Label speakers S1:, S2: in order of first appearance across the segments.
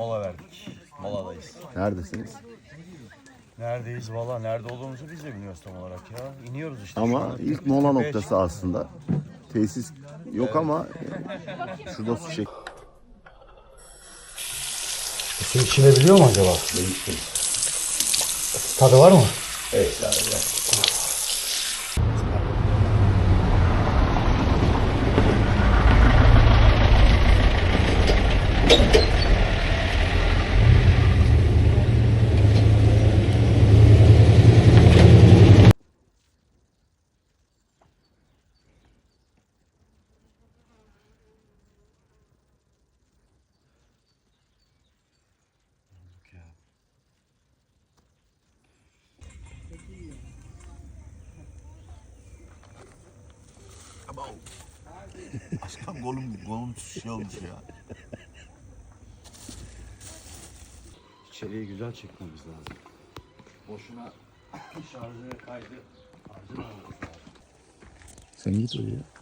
S1: Mola verdik. Moladayız.
S2: Neredesiniz?
S1: Neredeyiz valla nerede olduğumuzu biz de bilmiyoruz tam olarak ya. İniyoruz işte.
S2: Ama ilk
S1: 43,
S2: mola
S1: 45.
S2: noktası aslında. Tesis yok ama şurada su çek.
S3: Su içilebiliyor mu acaba? Tadı var mı?
S4: Aşkım kolum, kolum şey olmuş ya.
S1: İçeriye güzel çekmemiz lazım. Boşuna şarjı kaydı harcamamamız lazım.
S2: Sen git oraya.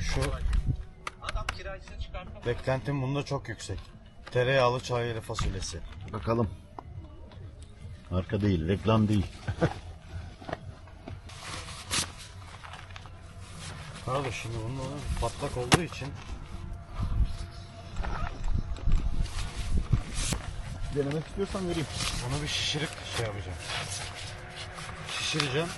S1: Şu beklentim bunda çok yüksek. Tereyağlı çayeli fasulyesi.
S2: Bakalım. Marka değil, reklam değil.
S1: Pardon şimdi bunun patlak olduğu için
S2: Denemek istiyorsan vereyim.
S1: onu bir şişirip şey yapacağım. Şişireceğim.